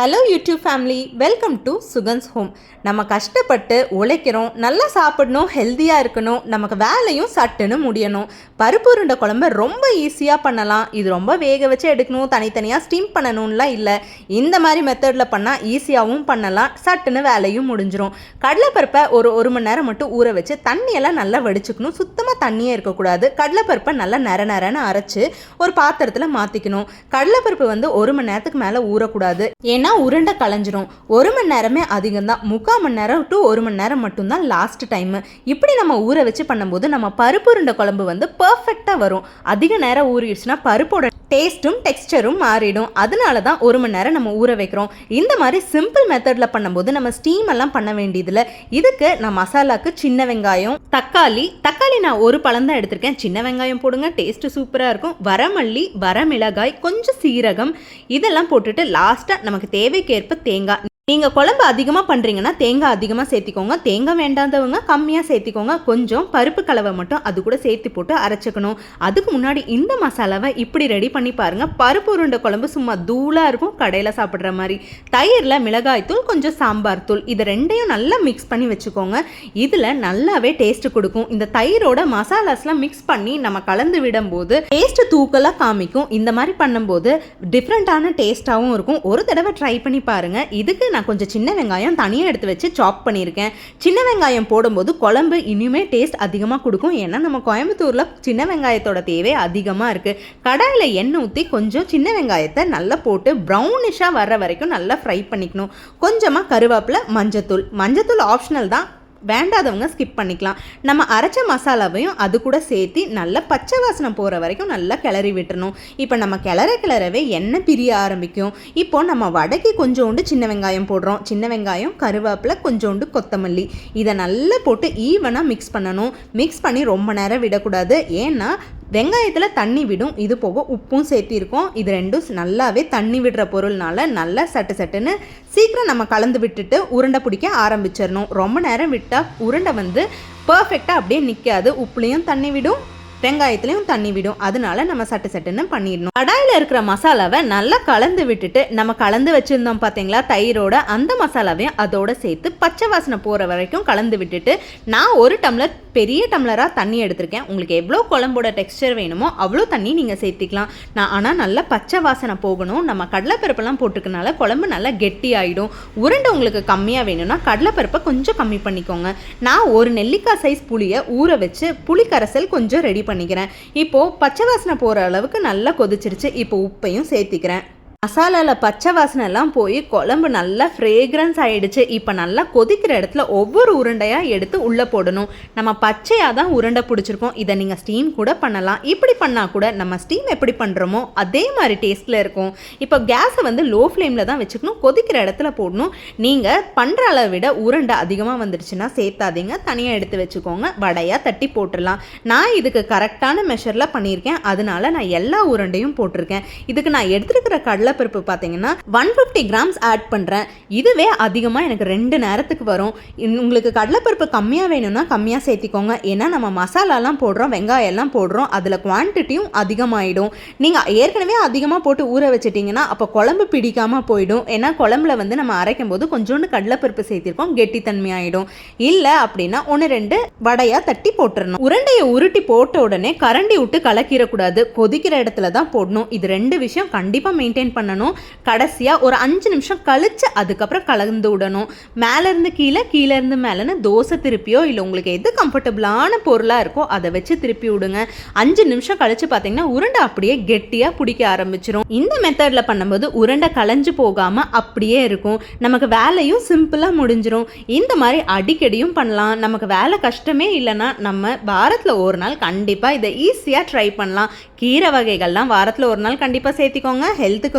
Hello YouTube family welcome to Sugan's home நம்ம கஷ்டப்பட்டு உழைக்கிறோம் நல்லா சாப்பிடணும் ஹெல்த்தியாக இருக்கணும் நமக்கு வேலையும் சட்டுன்னு முடியணும். பருப்பு உருண்டை குழம்ப ரொம்ப ஈஸியாக பண்ணலாம். இது ரொம்ப வேக வச்சு எடுக்கணும் தனித்தனியாக ஸ்டீம் பண்ணணும்லாம் இல்லை. இந்த மாதிரி மெத்தடில் பண்ணால் ஈஸியாகவும் பண்ணலாம் சட்டுன்னு வேலையும் முடிஞ்சிடும் கடலைப்பருப்பை ஒரு ஒரு மணி நேரம் மட்டும் ஊற வச்சு தண்ணியெல்லாம் நல்லா வடிச்சுக்கணும். சுத்தமாக தண்ணியே இருக்கக்கூடாது. கடலைப்பருப்பை நல்லா நர நரன்னு அரைச்சு ஒரு பாத்திரத்தில் மாற்றிக்கணும் கடலைப்பருப்பு வந்து ஒரு மணி நேரத்துக்கு மேலே ஊறக்கூடாது. ஏன்னா உருண்டை களைஞ்சிரும். ஒரு மணி நேரமே அதிகம் தான் முக்கால் மணி நேரம் டு ஒரு மணி நேரம் மட்டும்தான் லாஸ்ட் டைமு இப்படி நம்ம ஊற வச்சு பண்ணும்போது நம்ம பருப்பு உருண்டை குழம்பு வந்து பர்ஃபெக்டாக வரும். அதிக நேரம் ஊறிடுச்சுன்னா பருப்போட டேஸ்ட்டும் டெக்ஸ்டரும் மாறிடும். அதனால தான் ஒரு மணி நேரம் நம்ம ஊற வைக்கிறோம். இந்த மாதிரி சிம்பிள் மெத்தடில் பண்ணும்போது நம்ம ஸ்டீம் எல்லாம் பண்ண வேண்டியதில்லை. இதுக்கு நான் மசாலாக்கு சின்ன வெங்காயம் தக்காளி. தக்காளி நான் ஒரு பழம் தான் எடுத்திருக்கேன். சின்ன வெங்காயம் போடுங்க டேஸ்ட்டு சூப்பராக இருக்கும். வரமல்லி வரமிளகாய் கொஞ்சம் சீரகம். இதெல்லாம் போட்டுட்டு லாஸ்ட்டாக நமக்கு தேவைக்கேற்ப தேங்காய். நீங்கள் குழம்பு அதிகமாக பண்ணுறீங்கன்னா தேங்காய் அதிகமாக சேர்த்திக்கோங்க. தேங்காய் வேண்டாதவங்க கம்மியாக சேர்த்திக்கோங்க. கொஞ்சம் பருப்பு கலவை மட்டும் அது கூட சேர்த்து போட்டு அரைச்சிக்கணும். அதுக்கு முன்னாடி இந்த மசாலாவை இப்படி ரெடி பண்ணி பாருங்கள் பருப்பு உருண்டை குழம்பு சும்மா தூளாக இருக்கும். கடையில் சாப்பிட்ற மாதிரி. தயிரில் மிளகாய் தூள் கொஞ்சம் சாம்பார் தூள். இது ரெண்டையும் நல்லா மிக்ஸ் பண்ணி வச்சுக்கோங்க. இதில் நல்லாவே டேஸ்ட் கொடுக்கும். இந்த தயிரோட மசாலாஸ்லாம் மிக்ஸ் பண்ணி நம்ம கலந்து விடும்போது டேஸ்ட் தூக்கலாக காமிக்கும். இந்த மாதிரி பண்ணும்போது டிஃப்ரெண்ட்டான டேஸ்ட்டாகவும் இருக்கும். ஒரு தடவை ட்ரை பண்ணி பாருங்கள் இதுக்கு நான் கொஞ்சம் சின்ன வெங்காயம் தனியாக எடுத்து வச்சு சாப் பண்ணியிருக்கேன். சின்ன வெங்காயம் போடும்போது குழம்பு இனிமே டேஸ்ட் அதிகமாக கொடுக்கும். ஏன்னா நம்ம கோயம்புத்தூரில் சின்ன வெங்காயத்தோட தேவை அதிகமாக இருக்குது கடாயில் எண்ணெய் ஊற்றி கொஞ்சம் சின்ன வெங்காயத்தை நல்லா போட்டு ப்ரௌனிஷாக வர்ற வரைக்கும் நல்லா ஃப்ரை பண்ணிக்கணும். கொஞ்சமாக கருவேப்பிலை மஞ்சத்தூள். மஞ்சத்தூள் ஆப்ஷனல் தான். வேண்டாதவங்க ஸ்கிப் பண்ணிக்கலாம். நம்ம அரைச்ச மசாலாவையும் அது கூட சேர்த்து நல்லா பச்சை வாசனை போகிற வரைக்கும் நல்லா கிளறி விட்டுறணும். இப்போ நம்ம கிளற கிளறவே எண்ணெய் பிரிய ஆரம்பிக்கும். இப்போ நம்ம வடைக்கு கொஞ்சோண்டு சின்ன வெங்காயம் போடுறோம். சின்ன வெங்காயம் கருவேப்பிலை கொஞ்சோண்டு கொத்தமல்லி. இதை நல்லா போட்டு ஈவனாக மிக்ஸ் பண்ணணும். மிக்ஸ் பண்ணி ரொம்ப நேரம் விடக்கூடாது. ஏன்னா வெங்காயத்தில் தண்ணி விடும். இது போக உப்பும் சேர்த்திருக்கோம் இது ரெண்டும் நல்லாவே தண்ணி விடுற பொருள்னால நல்லா சட்டு சட்டுன்னு சீக்கிரம் நம்ம கலந்து விட்டுட்டு உருண்டை பிடிக்க ஆரம்பிச்சிடணும். ரொம்ப நேரம் விட்டால் உருண்டை வந்து பர்ஃபெக்டாக அப்படியே நிற்காது உப்புலேயும் தண்ணி விடும் வெங்காயத்துலேயும் தண்ணி விடும். அதனால நம்ம சட்டு சட்டுன்னு பண்ணிடணும். கடாயில் இருக்கிற மசாலாவை நல்லா கலந்து விட்டுட்டு நம்ம கலந்து வச்சுருந்தோம் பார்த்தீங்களா தயிரோட அந்த மசாலாவையும் அதோட சேர்த்து பச்சை வாசனை போகிற வரைக்கும் கலந்து விட்டுட்டு நான் ஒரு டம்ளர் பெரிய டம்ளராக தண்ணி எடுத்திருக்கேன். உங்களுக்கு எவ்வளோ குழம்போட டெக்ஸ்டர் வேணுமோ அவ்வளோ தண்ணி நீங்கள் சேர்த்திக்கலாம். நான் ஆனால் நல்லா பச்சை வாசனை போகணும். நம்ம கடலைப்பருப்பெல்லாம் போட்டுக்கனால குழம்பு நல்லா கெட்டி ஆகிடும் உருண்டை உங்களுக்கு கம்மியாக வேணும்னா கடலைப்பருப்பை கொஞ்சம் கம்மி பண்ணிக்கோங்க. நான் ஒரு நெல்லிக்காய் சைஸ் புளியை ஊற வச்சு புளி கரைசல் கொஞ்சம் ரெடி பண்ணிக்கிறேன். இப்போது பச்சை வாசனை போகிற அளவுக்கு நல்லா கொதிச்சிருச்சு. இப்போ உப்பையும் சேர்த்திக்கிறேன். மசாலாவில் பச்சை வாசனைலாம் போய் குழம்பு நல்லா ஃப்ரேக்ரன்ஸ் ஆகிடுச்சு இப்போ நல்லா கொதிக்கிற இடத்துல ஒவ்வொரு உருண்டையாக எடுத்து உள்ளே போடணும். நம்ம பச்சையாக தான் உருண்டை பிடிச்சிருக்கோம். இதை நீங்கள் ஸ்டீம் கூட பண்ணலாம். இப்படி பண்ணால் கூட நம்ம ஸ்டீம் எப்படி பண்ணுறோமோ அதே மாதிரி டேஸ்ட்டில் இருக்கும். இப்போ கேஸை வந்து லோ ஃப்ளேமில் தான் வச்சுக்கணும். கொதிக்கிற இடத்துல போடணும். நீங்கள் பண்ணுற அளவை விட உருண்டை அதிகமாக வந்துடுச்சுன்னா சேர்த்தாதீங்க. தனியாக எடுத்து வச்சுக்கோங்க. வடையாக தட்டி போட்டுடலாம். நான் இதுக்கு கரெக்டான மெஷரில் பண்ணியிருக்கேன். அதனால நான் எல்லா உருண்டையும் போட்டிருக்கேன். இதுக்கு நான் எடுத்துருக்கிற கடலை கடலைப்பருப்பு பார்த்தீங்கன்னா ஒன் ஃபிஃப்டி கிராம்ஸ் ஆட் பண்ணுறேன் இதுவே அதிகமாக எனக்கு ரெண்டு நேரத்துக்கு வரும். உங்களுக்கு கடலைப்பருப்பு கம்மியாக வேணும்னா கம்மியாக சேர்த்திக்கோங்க. ஏன்னா நம்ம மசாலாலாம் போடுறோம் வெங்காயம் எல்லாம் போடுறோம் அதில் குவான்டிட்டியும் அதிகமாகிடும் நீங்கள் ஏற்கனவே அதிகமாக போட்டு ஊற வச்சிட்டிங்கன்னா அப்போ குழம்பு பிடிக்காமல் போயிடும். ஏன்னா குழம்புல வந்து நம்ம அரைக்கும் போது கொஞ்சோண்டு கடலைப்பருப்பு சேர்த்திருக்கோம் கெட்டித்தன்மையாயிடும். இல்லை அப்படின்னா ஒன்று ரெண்டு வடையாக தட்டி போட்டுடணும் உருண்டையை உருட்டி போட்ட உடனே கரண்டி விட்டு கலக்கிடக்கூடாது. கொதிக்கிற இடத்துல தான் போடணும். இது ரெண்டு விஷயம் கண்டிப்பாக மெயின்டைன் பண்ணணும். கடைசியாக ஒரு அஞ்சு நிமிஷம் கழித்து அதுக்கப்புறம் கலந்து விடணும். மேலேருந்து கீழே கீழேருந்து மேலேன்னு தோசை திருப்பியோ இல்லை உங்களுக்கு எது கம்ஃபர்டபுளான பொருளாக இருக்கோ அதை வச்சு திருப்பி விடுங்க. அஞ்சு நிமிஷம் கழித்து பார்த்தீங்கன்னா உருண்டை அப்படியே கெட்டியாக பிடிக்க ஆரம்பிச்சிடும் இந்த மெத்தடில் பண்ணும்போது உருண்டை களைஞ்சு போகாமல் அப்படியே இருக்கும். நமக்கு வேலையும் சிம்பிளாக முடிஞ்சிடும் இந்த மாதிரி அடிக்கடியும் பண்ணலாம். நமக்கு வேலை கஷ்டமே இல்லைன்னா நம்ம வாரத்தில் ஒரு நாள் கண்டிப்பாக இதை ஈஸியாக ட்ரை பண்ணலாம். கீரை வகைகள்லாம் வாரத்தில் ஒரு நாள் கண்டிப்பாக சேர்த்திக்கோங்க. ஹெல்த்துக்கு